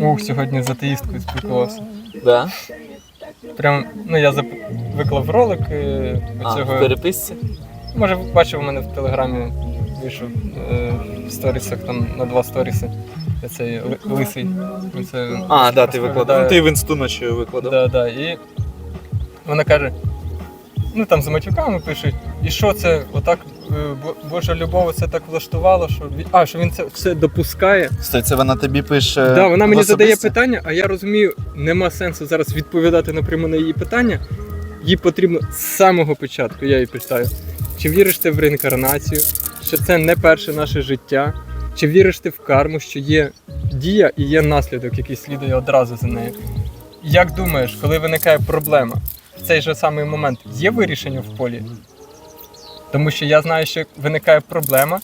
Ух, сьогодні з атеїсткою спілкувався. Да? Прям, ну я зап... виклав ролик е, А, цього. в переписці? Може, бачив у мене в телеграмі вийшов е, в сторісах там на два сторіси. Цей ли- лисий. Це А, да, ти викладав. Ну, ти в інсту ночі викладав. Да, да. І вона каже: ну там за матюками пишуть, і що це отак Божа любов це так влаштувало, що він. А, що він це все допускає. Стой, це вона тобі пише. Да, вона мені задає питання, а я розумію, нема сенсу зараз відповідати напряму на її питання. Їй потрібно з самого початку, я їй питаю, чи віриш ти в реінкарнацію, що це не перше наше життя, чи віриш ти в карму, що є дія і є наслідок, який слідує одразу за нею. Як думаєш, коли виникає проблема, в цей же самий момент є вирішення в полі? Тому що я знаю, що виникає проблема,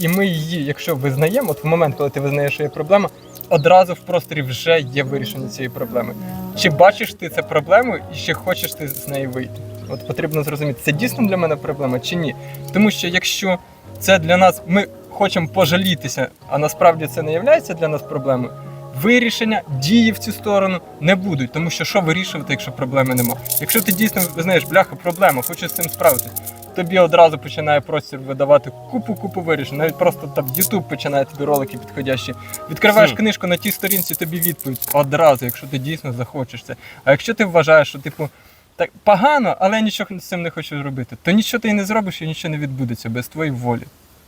і ми її, якщо визнаємо, от в момент, коли ти визнаєш, що є проблема, одразу в просторі вже є вирішення цієї проблеми. Чи бачиш ти це проблему і чи хочеш ти з неї вийти? От потрібно зрозуміти, це дійсно для мене проблема чи ні. Тому що якщо це для нас, ми хочемо пожалітися, а насправді це не є для нас проблемою. Вирішення дії в цю сторону не будуть, тому що що вирішувати, якщо проблеми нема. Якщо ти дійсно визнаєш, бляха, проблема, хочу з цим справитись, тобі одразу починає простір видавати купу-купу вирішень. Навіть просто там YouTube починає тобі ролики підходящі. Відкриваєш Хм. книжку на тій сторінці, тобі відповідь одразу, якщо ти дійсно захочеш це. А якщо ти вважаєш, що типу так погано, але я нічого з цим не хочу зробити, то нічого ти і не зробиш і нічого не відбудеться без твоєї волі.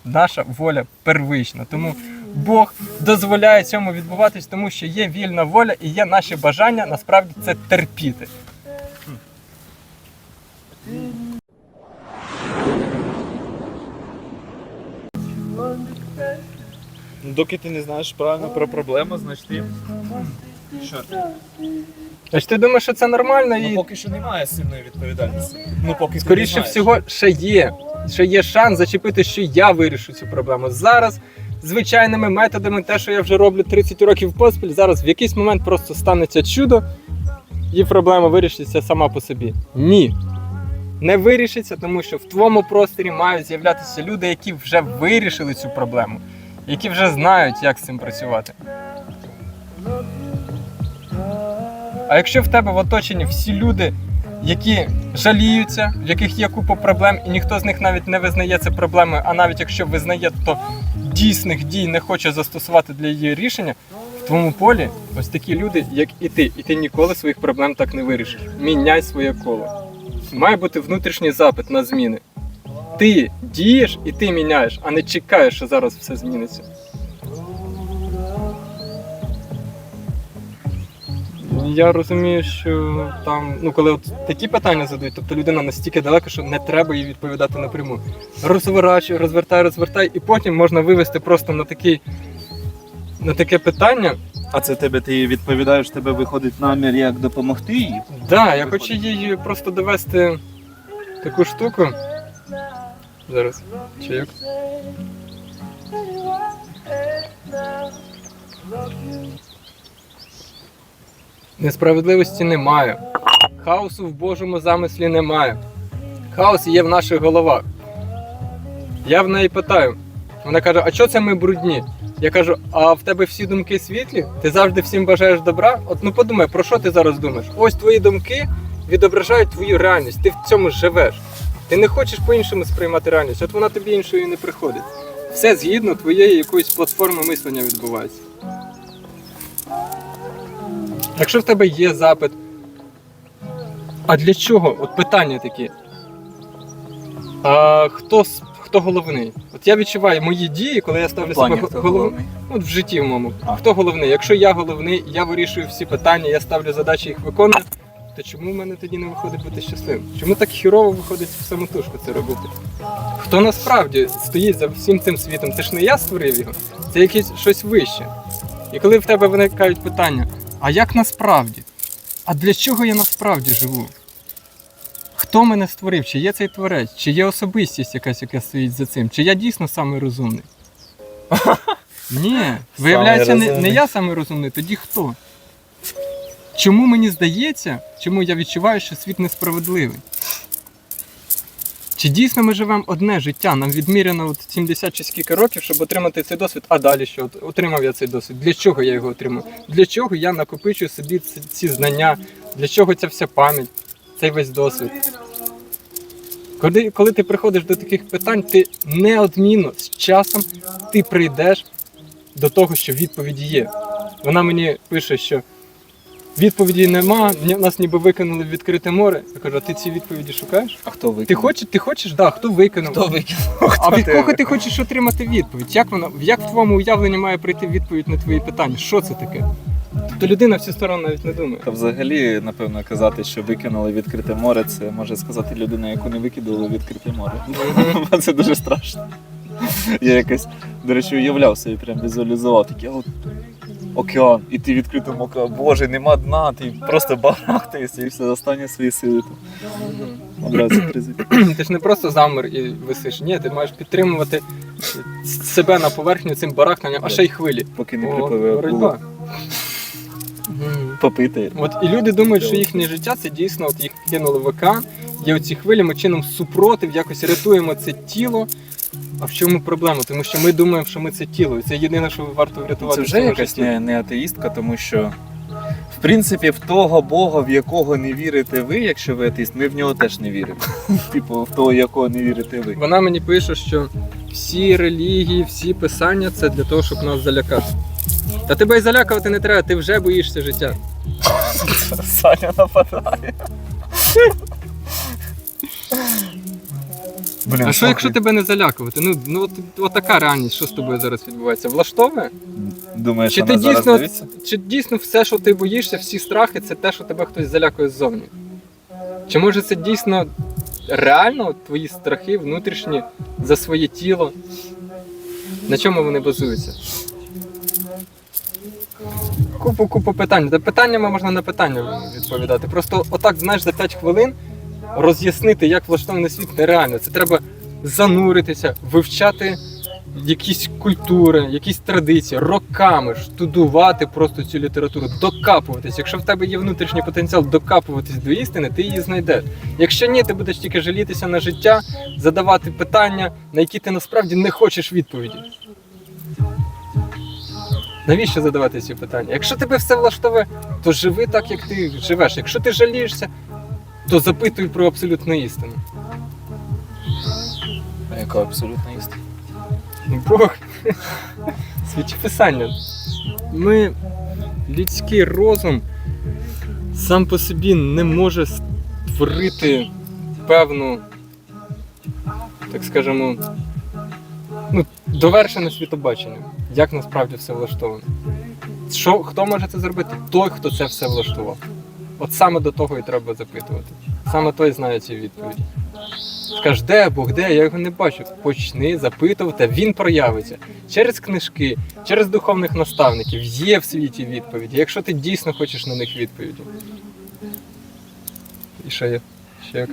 Наша воля первична. Тому Бог дозволяє цьому відбуватись, тому що є вільна воля і є наші бажання насправді це терпіти. Ну, Доки ти не знаєш правильно про проблему, значить ти. Що? Значить, ти думаєш, що це нормально Ну і поки що немає сильної відповідальності. Ну поки скоріше всього ще є. Ще є шанс зачепити, що я вирішу цю проблему. Зараз звичайними методами, те, що я вже роблю 30 років поспіль, зараз в якийсь момент просто станеться чудо, і проблема вирішиться сама по собі. Ні. Не вирішиться, тому що в твоєму просторі мають з'являтися люди, які вже вирішили цю проблему, які вже знають, як з цим працювати. А якщо в тебе в оточенні всі люди, які жаліються, в яких є купа проблем, і ніхто з них навіть не визнає це проблемою, а навіть якщо визнає, то дійсних дій не хоче застосувати для її рішення, в твоєму полі ось такі люди, як і ти, і ти ніколи своїх проблем так не вирішиш. Міняй своє коло. Має бути внутрішній запит на зміни. Ти дієш і ти міняєш, а не чекаєш, що зараз все зміниться. Я розумію, що там, ну коли от такі питання задають, тобто людина настільки далека, що не треба їй відповідати напряму. Розворачуй, розвертай, розвертай, і потім можна вивести просто на такий на таке питання. А це тебе ти відповідаєш, тебе виходить намір, як допомогти їй. Да, я хочу їй просто довести таку штуку. Зараз. Чайок. Несправедливості немає. Хаосу в Божому замислі немає. Хаос є в наших головах. Я в неї питаю. Вона каже: а чого це ми брудні? Я кажу, а в тебе всі думки світлі? Ти завжди всім бажаєш добра? От ну подумай, про що ти зараз думаєш? Ось твої думки відображають твою реальність. Ти в цьому живеш. Ти не хочеш по-іншому сприймати реальність, от вона тобі іншою не приходить. Все згідно твоєї якоїсь платформи мислення відбувається. Якщо в тебе є запит, а для чого? От питання такі. А хто, хто головний? От я відчуваю мої дії, коли я ставлю себе го- головним. От в житті в моєму. А. Хто головний? Якщо я головний, я вирішую всі питання, я ставлю задачі, їх виконую, то чому в мене тоді не виходить бути щасливим? Чому так хірово виходить в самотужку це робити? Хто насправді стоїть за всім цим світом? Це ж не я створив його, це якесь щось вище. І коли в тебе виникають питання, а як насправді? А для чого я насправді живу? Хто мене створив? Чи є цей творець? Чи є особистість якась, яка стоїть за цим? Чи я дійсно самий розумний? Ні, виявляється, не, не я самий розумний, тоді хто? Чому мені здається, чому я відчуваю, що світ несправедливий? Чи дійсно ми живемо одне життя? Нам відміряно от 70 чи скільки років, щоб отримати цей досвід, а далі що? От Отримав я цей досвід. Для чого я його отримав? Для чого я накопичую собі ці, ці знання? Для чого ця вся пам'ять, цей весь досвід? Коли, коли ти приходиш до таких питань, ти неодмінно з часом ти прийдеш до того, що відповіді є. Вона мені пише, що відповіді нема, нас ніби викинули в відкрите море. Я кажу, а ти ці відповіді шукаєш? А хто ви? Ти хочеш, ти хочеш, да, хто викинув? Хто викинув? А від кого ти хочеш отримати відповідь? Як вона, як в твоєму уявленні має прийти відповідь на твої питання? Що це таке? Тобто людина в цю сторону навіть не думає. Та взагалі, напевно, казати, що викинули відкрите море, це може сказати людина, яку не викинули в відкрите море. Це дуже страшно. Я якось, до речі, уявляв собі, прям візуалізував таке от океан, і ти в відкритому океані, боже, нема дна, ти просто барахтаєшся і все останні свої сили там. Ти ж не просто замер і висиш. Ні, ти маєш підтримувати себе на поверхню цим барахтанням, а ще й хвилі. Поки не припливе боротьба. Попити. От і люди думають, що їхнє життя це дійсно от їх кинули в океан, є оці хвилі, ми чином супротив, якось рятуємо це тіло. А в чому проблема? Тому що ми думаємо, що ми це тіло, і це єдине, що варто врятувати. Це в вже цьому якась житті. не, не атеїстка, тому що. В принципі, в того Бога, в якого не вірите ви, якщо ви атеїст, ми в нього теж не віримо. Типу, в того, якого не вірите ви. Вона мені пише, що всі релігії, всі писання це для того, щоб нас залякати. Та тебе й залякувати не треба, ти вже боїшся життя. Саня нападає. Блін, а що якщо тебе не залякувати? Ну, ну от, от така реальність, що з тобою зараз відбувається? Влаштовує? Думаєш, Чи вона ти зараз дійсно, дивиться? чи дійсно все, що ти боїшся, всі страхи, це те, що тебе хтось залякує ззовні? Чи може це дійсно реально твої страхи внутрішні за своє тіло? На чому вони базуються? Купу купу питань. За питаннями можна на питання відповідати. Просто отак, знаєш, за 5 хвилин роз'яснити, як влаштований світ, нереально. Це треба зануритися, вивчати якісь культури, якісь традиції, роками штудувати просто цю літературу, докапуватись. Якщо в тебе є внутрішній потенціал докапуватись до істини, ти її знайдеш. Якщо ні, ти будеш тільки жалітися на життя, задавати питання, на які ти насправді не хочеш відповіді. Навіщо задавати ці питання? Якщо тебе все влаштовує, то живи так, як ти живеш. Якщо ти жалієшся, то запитуй про абсолютну істину. А Яка абсолютна істина? Бог. Святі писання. Ми, людський розум, сам по собі не може створити певну, так скажемо, ну, довершене світобачення, як насправді все влаштовано. Що, хто може це зробити? Той, хто це все влаштував. От саме до того і треба запитувати. Саме той знає ці відповіді. Скаж, де Бог, де? Я його не бачу. Почни запитувати, він проявиться. Через книжки, через духовних наставників є в світі відповіді, якщо ти дійсно хочеш на них відповіді. І ще є? Ще як?